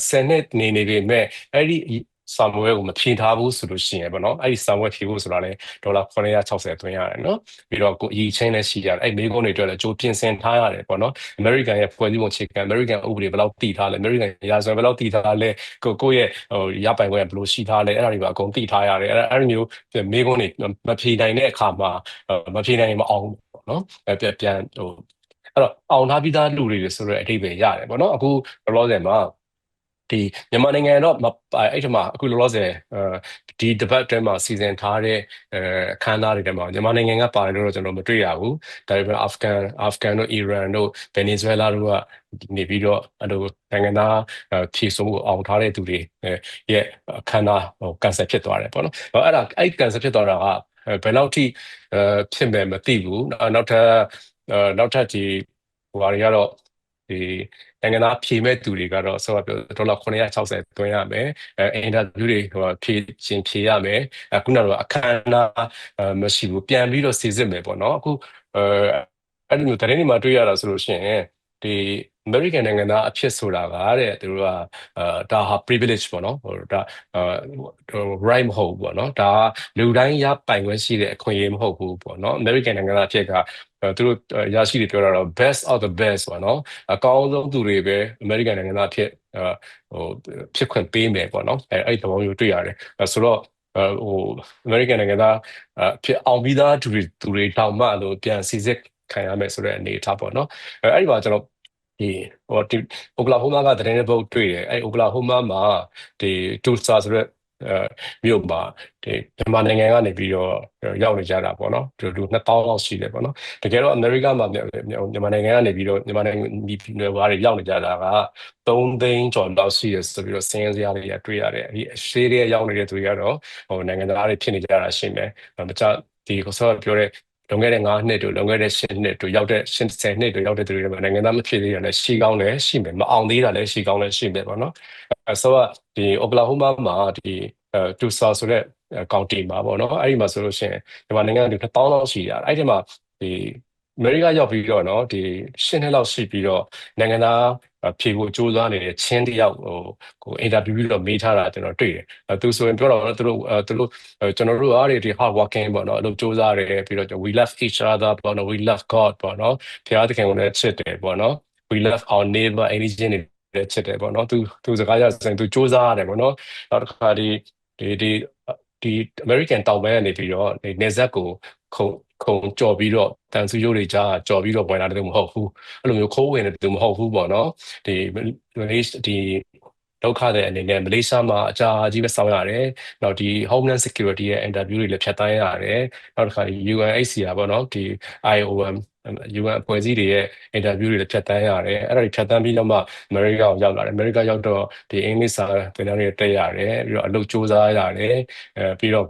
D: 10နှစ်နေနေပေမဲ့အဲ့ဒီစာမွေးကိုမဖြည့်ထားဘူးဆိုလို့ရှိရင်ပေါ့နော်အဲ့ဒီစာမွေးဖြည့်ဖို့ဆိုတာလည်းဒေါ်လာ960သွင်းရတယ်နော်ပြီးတော့ကိုအရေးချင်းလည်းရှိရတယ်အဲ့မိကုန်းတွေအတွက်လည်းကြိုးပြင်ဆင်ထားရတယ်ပေါ့နော် American ရဲ့ဖွဲ့စည်းပုံခြေခံ American ဥပဒေဘယ်လောက်တည်ထားလဲ American ရာဇဝင်ဘယ်လောက်တည်ထားလဲကိုကိုရဲ့ဟိုရပိုင်ခွင့်ဘယ်လိုရှိထားလဲအဲ့ဒါတွေပါအကုန်တည်ထားရတယ်အဲ့အဲ့ဒီမျိုးမိကုန်းတွေမဖြည့်နိုင်တဲ့အခါမှာမဖြည့်နိုင်ရင်မအောင်ပေါ့နော်ပြန်ပြန်ဟိုအဲ့တော့အောင်ထားပြီးသားလူတွေဆိုတော့အတိတ်ပဲရတယ်ပေါ့နော်အခုလောလောဆယ်မှာ ဒီမြန်မာနိုင်ငံတော့အဲ့ဒီမှာအခုလောလောဆယ်ဒီ debate ထဲမှာစီစဉ်ထားတဲ့အခမ်းအနားတွေထဲမှာမြန်မာနိုင်ငံကပါတယ်လို့တော့ကျွန်တော်မတွေ့ရဘူးဒါပေမဲ့ Afghan Afghan တို့ Iran တို့ Venezuela တို့ကနေပြီးတော့အဲ့လိုနိုင်ငံသားဖြည့်ဆုံးကိုအောင်ထားတဲ့သူတွေရဲ့အခမ်းအနားဟို cancel ဖြစ်သွားတယ်ပေါ့နော်အဲ့ဒါအဲ့ cancel ဖြစ်သွားတာကဘယ်လောက်ထိဖြစ်မယ်မသိဘူးနောက်ထပ်နောက်ထပ်ဒီဟိုဟာတွေကတော့ ဒီနိုင်ငံသားဖြေမဲ့သူတွေကတော့ဆိုတော့ဒေါ်လာ960သွင်းရမယ်အဲအင်တာဗျူးတွေဟိုဖြေချင်းဖြေရမယ်အခုနောက်အခမ်းအနားမရှိဘူးပြန်ပြီးတော့စီစစ်မယ်ပေါ့နော်အခုအဲအဲ့ဒီမျိုးတရင်တွေမှာတွေ့ရတာဆိုလို့ရှိရင် ဒီ American နိုင်ငံသားအဖြစ်ဆိုတာကတဲ့သူတို့ကအာဒါဟာ privilege ပေါ့နော်ဟိုဒါအာ right မဟုတ်ဘူးပေါ့နော်ဒါလူတိုင်းရပိုင်ခွင့်ရှိတဲ့အခွင့်အရေးမဟုတ်ဘူးပေါ့နော် American နိုင်ငံသားအဖြစ်ကသူတို့ရရှိတွေပြောတာတော့ best of the best ပေါ့နော်အကောင်းဆုံးသူတွေပဲ American နိုင်ငံသားဖြစ်ဟိုဖြစ်ခွင့်ပေးမယ်ပေါ့နော်အဲအဲ့ဒီသဘောမျိုးတွေ့ရတယ်ဆိုတော့ဟို American နိုင်ငံသားဖြစ်အောင်ပြီးသားသူတွေသူတွေတောင်မှလို့ပြန်စီစစ်ခံရမယ်ဆိုတဲ့အနေအထားပေါ့နော်အဲအဲ့ဒီမှာကျွန်တော် ဒီဟိုဒီ Oklahoma ကသတင်းပုတ်တွေ့တယ်အဲ Oklahoma မှာဒီ Tulsa ဆိုတဲ့အဲမြို့မှာဒီမြန်မာနိုင်ငံကနေပြီးတော့ရောက်နေကြတာပေါ့နော်ဒီလူ2000လောက်ရှိတယ်ပေါ့နော်တကယ်တော့အမေရိကမှာမြန်မာနိုင်ငံကနေပြီးတော့မြန်မာနိုင်ငံဒီနယ်ဘာတွေရောက်နေကြတာက3သိန်းကျော်လောက်ရှိရဆိုပြီးတော့စင်းစရာတွေကတွေ့ရတယ်ဒီအရှိတွေရောက်နေတဲ့သူတွေကတော့ဟိုနိုင်ငံသားတွေဖြစ်နေကြတာရှင်းတယ်မကြဒီကိုစောပြောတဲ့ လွန်ခဲ့တဲ့9နှစ်တို့လွန်ခဲ့တဲ့10နှစ်တို့ရောက်တဲ့10နှစ်တို့ရောက်တဲ့သူတွေမှာနိုင်ငံသားမဖြစ်သေးရလည်းရှိကောင်းလည်းရှိမယ်မအောင်သေးတာလည်းရှိကောင်းလည်းရှိမယ်ပေါ့နော်အဲဆိုတော့ဒီ Oklahoma မှာဒီအဲ Tulsa ဆိုတဲ့ကောင်တီမှာပေါ့နော်အဲ့ဒီမှာဆိုလို့ရှိရင်ဒီမှာနိုင်ငံတွေ1000လောက်ရှိရတယ်အဲ့ဒီမှာဒီအမေရိကရောက်ပြီးတော့เนาะဒီ10နှစ်လောက်ရှိပြီးတော့နိုင်ငံသား ဖြေဖို့ကြိုးစားနေတဲ့ချင်းတယောက်ဟိုကိုအင်တာဗျူးပြီးတော့မေးထားတာကျွန်တော်တွေ့တယ်အဲသူဆိုရင်ပြောတော့သူတို့အဲသူတို့ကျွန်တော်တို့အားတွေဒီ hard working ပေါ့နော်အလုပ်ကြိုးစားတယ်ပြီးတော့ we love each other ပေါ့နော် we love god ပေါ့နော်ဖခင်သခင်ကိုလည်းချစ်တယ်ပေါ့နော် we love our neighbor အင်းကြီးတွေလည်းချစ်တယ်ပေါ့နော်သူသူစကားရဆိုရင်သူစူးစမ်းရတယ်ပေါ့နော်နောက်တစ်ခါဒီဒီဒီဒီ American တောင်ပိုင်းကနေပြီးတော့ဒီနေဆက်ကိုခုံ ခုံကြော်ပြီးတော့တန်ဆူရုပ်တွေကြားကြော်ပြီးတော့ဝင်လာတယ်မဟုတ်ဘူးအဲ့လိုမျိုးခိုးဝင်တယ်မဟုတ်ဘူးပေါ့နော်ဒီမလေးဒီဒုက္ခတဲ့အနေနဲ့မလေးရှားမှာအကြာကြီးပဲစောင်းရတယ်။နောက်ဒီ Homeland Security ရဲ့ interview တွေလည်းဖြတ်တန်းရတယ်။နောက်တစ်ခါဒီ UNHCR ပေါ့နော်ဒီ IOM UN အဖွဲ့အစည်းတွေရဲ့ interview တွေလည်းဖြတ်တန်းရတယ်။အဲ့ဒါတွေဖြတ်တန်းပြီးတော့မှ America ကိုရောက်လာတယ်။ America ရောက်တော့ဒီအင်္ဂလိပ်စာသင်တန်းတွေတက်ရတယ်။ပြီးတော့အလုပ်စူးစမ်းရတယ်။အဲပြီးတော့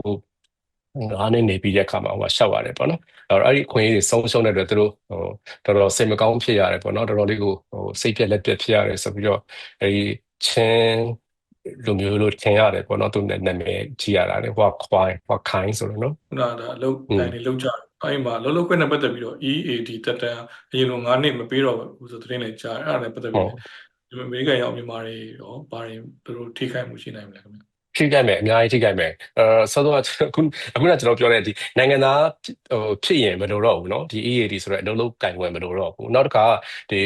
D: ကိုငါးနှစ်နေပြီးတဲ့အခါမှာဟိုရှောက်ရတယ်ပေါ့နော်အဲ့တော့အဲ့ဒီအခွင့်အရေးတွေဆုံးရှုံးတဲ့အတွက်သူတို့ဟိုတော်တော်စိတ်မကောင်းဖြစ်ရတယ်ပေါ့နော်တော်တော်လေးကိုဟိုစိတ်ပြက်လက်ပြက်ဖြစ်ရတယ်ဆိုပြီးတော့အဲ့ဒီချင်းလူမျိုးလို့ထင်ရတယ်ပေါ့နော်သူနာမည်ကြည့်ရတာလေဟိုခွိုင်းဟိုခိုင်းဆိုလို့နော်
A: ခုနကဒါအလုပ်တိုင်းတွေလုပ်ကြတယ်အဲ့မှာလောလောကွနဲ့ပတ်သက်ပြီးတော့ EAD တက်တန်းအရင်လို9နှစ်မပေးတော့ဘူးဆိုသတင်းလေးကြားအဲ့ဒါနဲ့ပတ်သက်ပြီးဒီအမေရိကန်ရောက်မြန်မာတွေရောဘာတွေသူတို့ထိခိုက်မှုရှိနိုင်မလဲခင်ဗျ
D: ထိခိုက်မယ်အများကြီးထိခိုက်မယ်အဲဆိုတော့အခုအခုနကျွန်တော်ပြောတဲ့ဒီနိုင်ငံသားဟိုဖြစ်ရင်မလိုတော့ဘူးเนาะဒီ EAD ဆိုတော့အလုံးလုံးကင်ဝင်မလိုတော့ဘူးနောက်တစ်ခါဒီ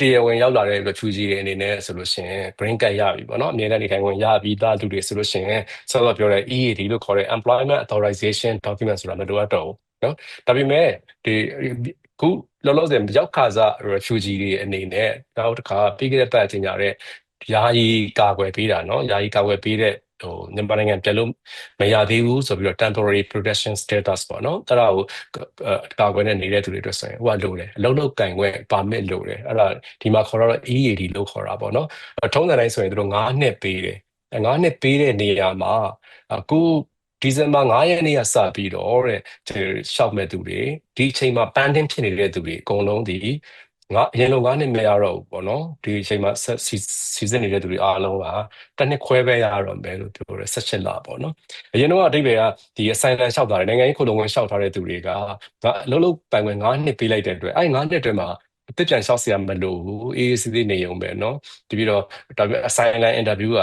D: တရားဝင်ရောက်လာတဲ့ refugee တွေအနေနဲ့ဆိုလို့ရှိရင် green card ရပြီပေါ့เนาะအမြဲတမ်းနေထိုင်ခွင့်ရပြီးသားသူတွေဆိုလို့ရှိရင်ဆိုတော့ပြောတဲ့ EAD လို့ခေါ်တဲ့ employment authorization document ဆိုတာမလိုအပ်တော့ဘူးเนาะဒါပေမဲ့ဒီခုလောလောဆယ်ရောက်ခါစား refugee တွေအနေနဲ့နောက်တစ်ခါပြီးခဲ့တဲ့ပတ်အချိန်ကြတဲ့ ယာယီကာကွယ်ပေးတာเนาะယာယီကာကွယ်ပေးတဲ့ဟိုမြန်မာနိုင်ငံပြန်လို့မရသေးဘူးဆိုပြီးတော့ temporary protection status ပေါ့နော်အဲ့ဒါကိုကာကွယ်နေနေတဲ့သူတွေအတွက်ဆိုရင်ဟိုကလိုတယ်အလုံးလုံးကင်ခွင့် permit လိုတယ်အဲ့ဒါဒီမှာခေါ်တော့ EAD လို့ခေါ်တာပေါ့နော်ထုံးစံတိုင်းဆိုရင်တို့9နှစ်ပေးတယ်9နှစ်ပေးတဲ့နေရာမှာအခုဒီဇင်ဘာ9ရက်နေ့ကစပြီးတော့တဲ့ရှောက်မဲ့သူတွေဒီအချိန်မှာ pending ဖြစ်နေတဲ့သူတွေအကုန်လုံးဒီ ငါအရင်လိုငါးနှစ်မရတော့ဘူးပေါ့နော်ဒီအချိန်မှာစီစဉ်နေတဲ့သူတွေအားလုံးကတစ်နှစ်ခွဲပဲရတော့မယ်လို့ပြောတယ်16လပေါ့နော်အရင်တော့အတိတ်တွေကဒီ assignment လျှောက်ထားတယ်နိုင်ငံရေးခုလုံဝင်လျှောက်ထားတဲ့သူတွေကငါအလုံးလုံးပိုင်ဝင်9နှစ်ပေးလိုက်တဲ့အတွက်အဲ့9နှစ်အတွင်းမှာအစ်ပြန်လျှောက်စရာမလိုဘူးအေးစစ်စစ်နေုံပဲเนาะဒီပြီးတော့ဒါပေမဲ့ assignment interview က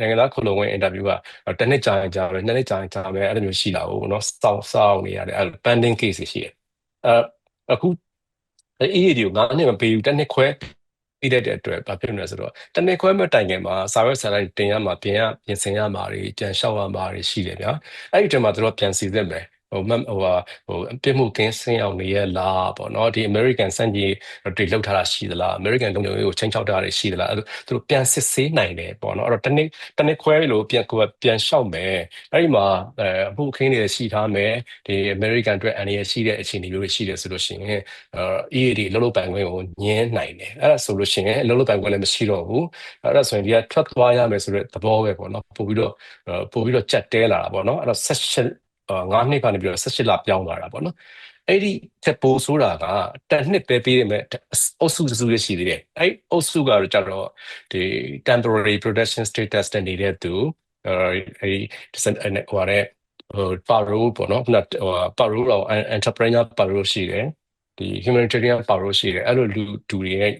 D: နိုင်ငံသားခုလုံဝင် interview ကတစ်နှစ်ကြာရင်ကြာမယ်နှစ်နှစ်ကြာရင်ကြာမယ်အဲ့လိုမျိုးရှိလာဘူးเนาะစောင့်စောင့်နေရတယ်အဲ့ pending case ရှိတယ်အဲအခု အေးဒီကိုငါနဲ့မပေးဘူးတစ်နှစ်ခွဲပြီးတဲ့အတွက်ဘာဖြစ်လဲဆိုတော့တနေ့ခွဲမတိုင်ခင်မှာစာရွက်စာတမ်းတင်ရမှာပြင်ရပြင်ဆင်ရမှာတွေကြံလျှောက်ရမှာတွေရှိတယ်ဗျာအဲ့ဒီအချိန်မှာသူတို့ပြန်စီစစ်မယ် ဟိုမဟိုဟာဟိုပြစ်မှုကင်းစင်အောင်နေရလားပေါ့နော်ဒီ American စံကြီးတွေလောက်ထားတာရှိသလား American လုံခြုံရေးကိုချိန်ချောက်တာတွေရှိသလားအဲ့သူတို့ပြန်စစ်ဆေးနိုင်တယ်ပေါ့နော်အဲ့တော့တနေ့တနေ့ခွဲလို့ပြန်ကိုပြန်လျှောက်မယ်အဲ့ဒီမှာအဲအမှုအခင်းတွေရှိထားမယ်ဒီ American အတွက်အန်ရရှိတဲ့အခြေအနေမျိုးတွေရှိတယ်ဆိုလို့ရှိရင်အဲ EAD လုံးလုံးပိုင်ခွင့်ကိုညင်းနိုင်တယ်အဲ့ဒါဆိုလို့ရှိရင်လုံးလုံးပိုင်ခွင့်လည်းမရှိတော့ဘူးအဲ့ဒါဆိုရင်ဒီကထွက်သွားရမယ်ဆိုတဲ့သဘောပဲပေါ့နော်ပို့ပြီးတော့ပို့ပြီးတော့ကြက်တဲလာတာပေါ့နော်အဲ့တော့ session 9နှစ်ကနေပြီးတော့18လပြောင်းသွားတာပေါ့နော်အဲ့ဒီတက်ပိုးဆိုတာကတစ်နှစ်ပဲပေးရမယ်အုပ်စုစုရရှိသေးတယ်အဲ့အုပ်စုကတော့ကြတော့ဒီ temporary protection status တဲ့နေတဲ့သူအဲဒီဟိုရဲဟိုပါရိုးပေါ့နော်ခုနဟိုပါရိုးတော့ entrepreneur ပါရိုးရှိတယ်ဒီ humanitarian ပါရိုးရှိတယ်အဲ့လိုလူတူတွေရဲ့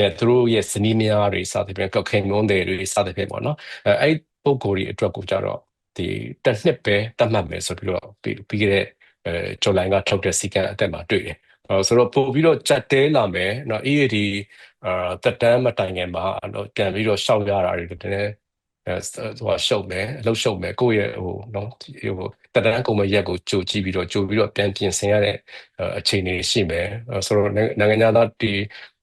D: နဲ့သူတို့ရဲ့ဇနီးမယားတွေစသဖြင့်ကောက်ခင်မွန်းတယ်တွေစသဖြင့်ပေါ့နော်အဲအဲ့ပုံကိုယ်တွေအတွက်ကိုကြတော့ ဒီတစ်နှစ်ပဲတတ်မှတ်မယ်ဆိုပြီးတော့ပြီးခဲ့တဲ့အဲဇူလိုင်ကထုတ်တဲ့စီကံအသက်မှာတွေ့တယ်။အဲဆိုတော့ပို့ပြီးတော့ကြက်တဲလာမယ်။နော် EAD အာတက်တန်းမတိုင်ခင်မှာတော့ပြန်ပြီးတော့ရှောက်ရတာတွေတည်းအဲဟိုရှုပ်မယ်အလုပ်ရှုပ်မယ်ကိုယ့်ရဲ့ဟိုနော်ဟိုတက်တန်းကုန်မရက်ကိုကြိုကြည့်ပြီးတော့ကြိုပြီးတော့ပြန်ပြင်ဆင်ရတဲ့အခြေအနေရှိမယ်။ဆိုတော့နိုင်ငံသားဒီ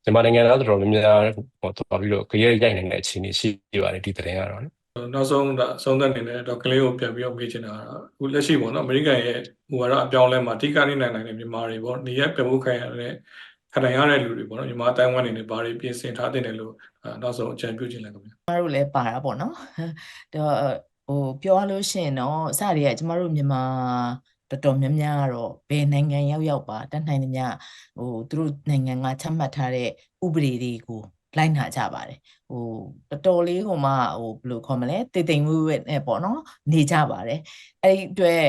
D: မြန်မာနိုင်ငံသားတော်တော်များများဟိုသွားပြီးတော့ကြရဲရိုက်နိုင်တဲ့အခြေအနေရှိပါတယ်ဒီတဲ့ရင်ကတော့
A: နောက်ဆုံးဒါအဆုံးသက်အနေနဲ့တော့ကလေးကိုပြန်ပြီးတော့မေးချင်တာကတော့အခုလက်ရှိပေါ့နော်အမေရိကန်ရဲ့ဟိုကတော့အပြောင်းလဲမှာအဓိကနေနိုင်နိုင်တဲ့မြန်မာတွေပေါ့နေရပြမှုခံရတဲ့ခံနိုင်ရတဲ့လူတွေပေါ့နော်မြန်မာတိုင်းဝမ်နေနဲ့ဘာတွေပြင်ဆင်ထားတဲ့တယ်လို့အဲနောက်ဆုံးအကြံပြုချင်လိုက်ခင်ဗျာ
B: ကျမတို့လည်းပါတာပေါ့နော်တော့ဟိုပြောရလို့ရှိရင်တော့အစတွေကကျမတို့မြန်မာတော်တော်များများကတော့ဘယ်နိုင်ငံရောက်ရောက်ပါတတ်နိုင်သမျှဟိုသူတို့နိုင်ငံကချမှတ်ထားတဲ့ဥပဒေတွေကို လိုက်နာကြပါတယ်ဟိုတော်တော်လေးဟိုမှဟိုဘယ်လိုခေါ်မလဲတည်တိမ်ဝဲဝဲနဲ့ပေါ့နော်နေကြပါတယ်အဲ့ဒီအတွက်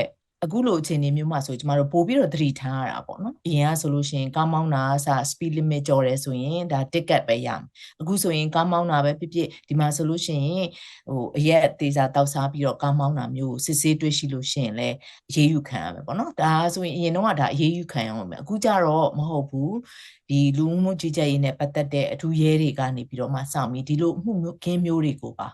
B: အခုလိုအခြေအနေမျိုးမှာဆိုကျမတို့ပို့ပြီးတော့သတိထားရတာပေါ့နော်အရင်ကဆိုလို့ရှိရင်ကားမောင်းတာအစ speed limit ကျော်တယ်ဆိုရင်ဒါ ticket ပဲရမယ်အခုဆိုရင်ကားမောင်းတာပဲဖြစ်ဖြစ်ဒီမှာဆိုလို့ရှိရင်ဟိုအရက်သေးစားတောက်စားပြီးတော့ကားမောင်းတာမျိုးကိုစစ်ဆေးတွေ့ရှိလို့ရှိရင်လည်းအရေးယူခံရမယ်ပေါ့နော်ဒါဆိုရင်အရင်တော့ကဒါအရေးယူခံရအောင်ပဲအခုကျတော့မဟုတ်ဘူးဒီလူမှုမှုကြီးကြပ်ရေးနဲ့ပတ်သက်တဲ့အထူးရဲတွေကနေပြီးတော့မှစောင့်ပြီးဒီလိုအမှုမျိုးခင်းမျိုးတွေကိုပါ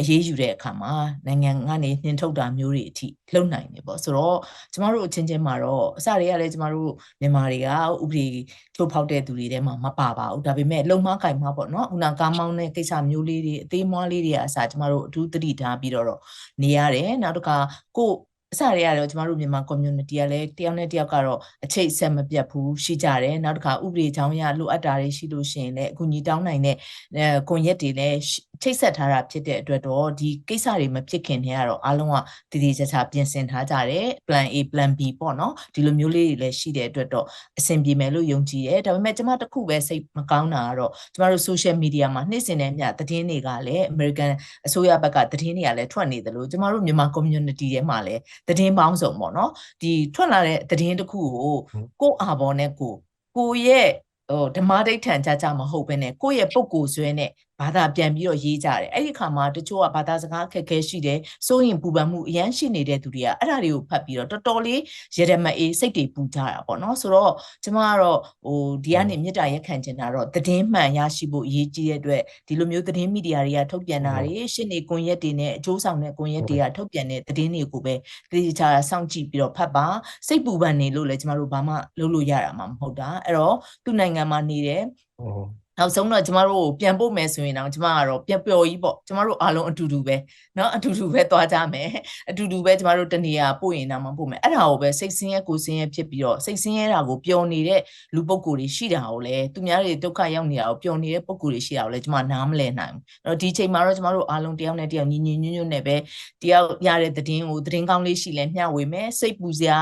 B: အရေးယူတဲ့အခါမှာနိုင်ငံကနေနှင်ထုတ်တာမျိုးတွေအထိလုံနိုင်တယ်ပေါ့ဆိုတော့ကျမတို့အချင်းချင်းမှာတော့အစတွေကလည်းကျမတို့မြန်မာတွေကဥပဒေချိုးဖောက်တဲ့သူတွေထဲမှာမပါပါဘူးဒါပေမဲ့လုံမကင်မှာပေါ့နော်ခုနကားမောင်းတဲ့ကိစ္စမျိုးလေးတွေအသေးမွှားလေးတွေအစားကျမတို့အထူးသတိထားပြီးတော့တော့နေရတယ်နောက်တစ်ခါကိုယ့်အစတွေကတော့ကျမတို့မြန်မာ community ကလည်းတယောက်နဲ့တယောက်ကတော့အချိတ်ဆက်မပြတ်ဘူးရှိကြတယ်နောက်တစ်ခါဥပဒေကြောင်းအရလိုအပ်တာတွေရှိလို့ရှိရင်လည်းအခုညီတောင်းနိုင်တဲ့အဲကွန်ရက်တွေလည်း ချိတ်ဆက်ထားတာဖြစ်တဲ့အတွက်တော့ဒီကိစ္စတွေမဖြစ်ခင်တည်းကတော့အားလုံးကတည်တည်ချာချာပြင်ဆင်ထားကြတယ် plan A plan B ပေါ့နော်ဒီလိုမျိုးလေးတွေလည်းရှိတဲ့အတွက်တော့အဆင်ပြေမယ်လို့ယုံကြည်တယ်ဒါပေမဲ့ကျမတစ်ခုပဲစိတ်မကောင်းတာကတော့ကျမတို့ social media မှာနှိမ့်စင်တဲ့မြသတင်းတွေကလည်း American အစိုးရဘက်ကသတင်းတွေကလည်းထွက်နေတယ်လို့ကျမတို့မြန်မာ community ထဲမှာလည်းသတင်းပေါင်းစုံပေါ့နော်ဒီထွက်လာတဲ့သတင်းတစ်ခုကိုကိုယ့်အာဘော်နဲ့ကိုကိုရဲ့ဟိုဓမ္မဒိဋ္ဌံကြကြမဟုတ်ဘဲနဲ့ကိုယ့်ရဲ့ပုံကိုယ်ဆွဲနဲ့ ဘာသာပြန်ပြီးတော့ရေးကြတယ်အဲ့ဒီခါမှာတချို့ကဘာသာစကားအခက်အခဲရှိတယ်စိုးရင်ပူပန်မှုအရန်ရှိနေတဲ့သူတွေကအဲ့ဒါတွေကိုဖတ်ပြီးတော့တော်တော်လေးရဒမအေးစိတ်တွေပူကြတာပေါ့နော်ဆိုတော့ကျမကတော့ဟိုဒီကနေမြစ်တာရက်ခံချင်တာတော့သတင်းမှန်ရရှိဖို့အရေးကြီးတဲ့အတွက်ဒီလိုမျိုးသတင်းမီဒီယာတွေကထုတ်ပြန်တာတွေရှင်းနေကွန်ရက်တွေနဲ့အကျိုးဆောင်တဲ့ကွန်ရက်တွေကထုတ်ပြန်တဲ့သတင်းတွေကိုပဲသိချာစောင့်ကြည့်ပြီးတော့ဖတ်ပါစိတ်ပူပန်နေလို့လည်းကျမတို့ဘာမှလုပ်လို့ရတာမှမဟုတ်တာအဲ့တော့သူ့နိုင်ငံမှာနေတဲ့
D: ဟုတ်
B: နောက်ဆုံးတော့ကျမတို့ကိုပြန်ပို့မယ်ဆိုရင်တော့ကျမကတော့ပြန်ပျော်ကြီးပေါ့ကျမတို့အားလုံးအတူတူပဲเนาะအတူတူပဲသွားကြမယ်အတူတူပဲကျမတို့တနေရာပို့ရင်တော့မပို့မယ်အဲ့ဒါကိုပဲစိတ်ဆင်းရဲကိုယ်ဆင်းရဲဖြစ်ပြီးတော့စိတ်ဆင်းရဲတာကိုပျော်နေတဲ့လူပုဂ္ဂိုလ်တွေရှိတာကိုလည်းသူများတွေဒုက္ခရောက်နေတာကိုပျော်နေတဲ့ပုဂ္ဂိုလ်တွေရှိတာကိုလည်းကျမနားမလည်နိုင်ဘူးအဲ့တော့ဒီချိန်မှာတော့ကျမတို့အားလုံးတယောက်နဲ့တယောက်ညီညီညွတ်ညွတ်နဲ့ပဲတယောက်ရတဲ့သတင်းကိုသတင်းကောင်းလေးရှိလဲမျှဝေမယ်စိတ်ပူစရာ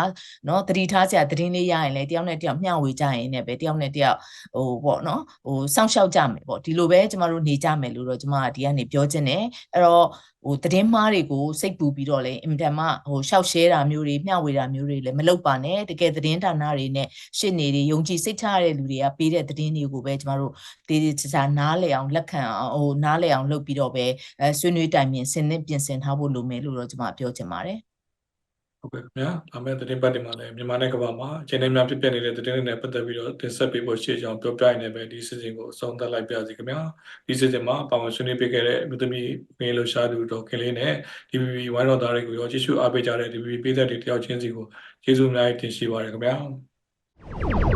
B: เนาะသတိထားစရာသတင်းလေးရရင်လည်းတယောက်နဲ့တယောက်မျှဝေကြရင်လည်းပဲတယောက်နဲ့တယောက်ဟိုပေါ့เนาะဟိုစောင့် ့်ရှောက်ကြမယ်ပေါ့ဒီလိုပဲကျမတို့နေကြမယ်လို့တော့ကျမကဒီကနေပြောချင်တယ်အဲ့တော့ဟိုသတင်းမှားတွေကိုစိတ်ပူပြီးတော့လေအင်မတန်မှဟိုရှောက်ရှဲတာမျိုးတွေမျှဝေတာမျိုးတွေလည်းမလုပ်ပါနဲ့တကယ်သတင်းဌာနတွေနဲ့ရှစ်နေတွေယုံကြည်စိတ်ချရတဲ့လူတွေကပေးတဲ့သတင်းတွေကိုပဲကျမတို့တည်တည်ချာချာနားလည်အောင်လက်ခံအောင်ဟိုနားလည်အောင်လုပ်ပြီးတော့ပဲအဲဆွေးနွေးတိုင်ပင်ဆင်သင့်ပြင်ဆင်ထားဖို့လိုမယ်လို့တော့ကျမပြောချင်ပါတယ်
A: ဟုတ်ကဲ့ခင်ဗျာအမေသတင်းပတ်တွေမှာလည်းမြန်မာနိုင်ငံကဘာမှာအချိန်နဲ့များဖြစ်ပျက်နေတဲ့သတင်းတွေနဲ့ပတ်သက်ပြီးတော့တင်ဆက်ပေးဖို့ရှိကြောင်းပြောပြရနေပဲဒီစီစဉ်ကိုအဆုံးသတ်လိုက်ပါစီခင်ဗျာဒီစီစဉ်မှာပါဝင်ဆွေးနွေးပေးခဲ့တဲ့မြို့သမီးငယ်လှရှားသူဒေါခင်လေးနဲ့ DPP ဝိုင်းတော်သားတွေကိုရောကျေးဇူးအားပေးကြတဲ့ DPP ပေးသက်တွေတယောက်ချင်းစီကိုကျေးဇူးအများကြီးတင်ရှိပါရခင်ဗျာ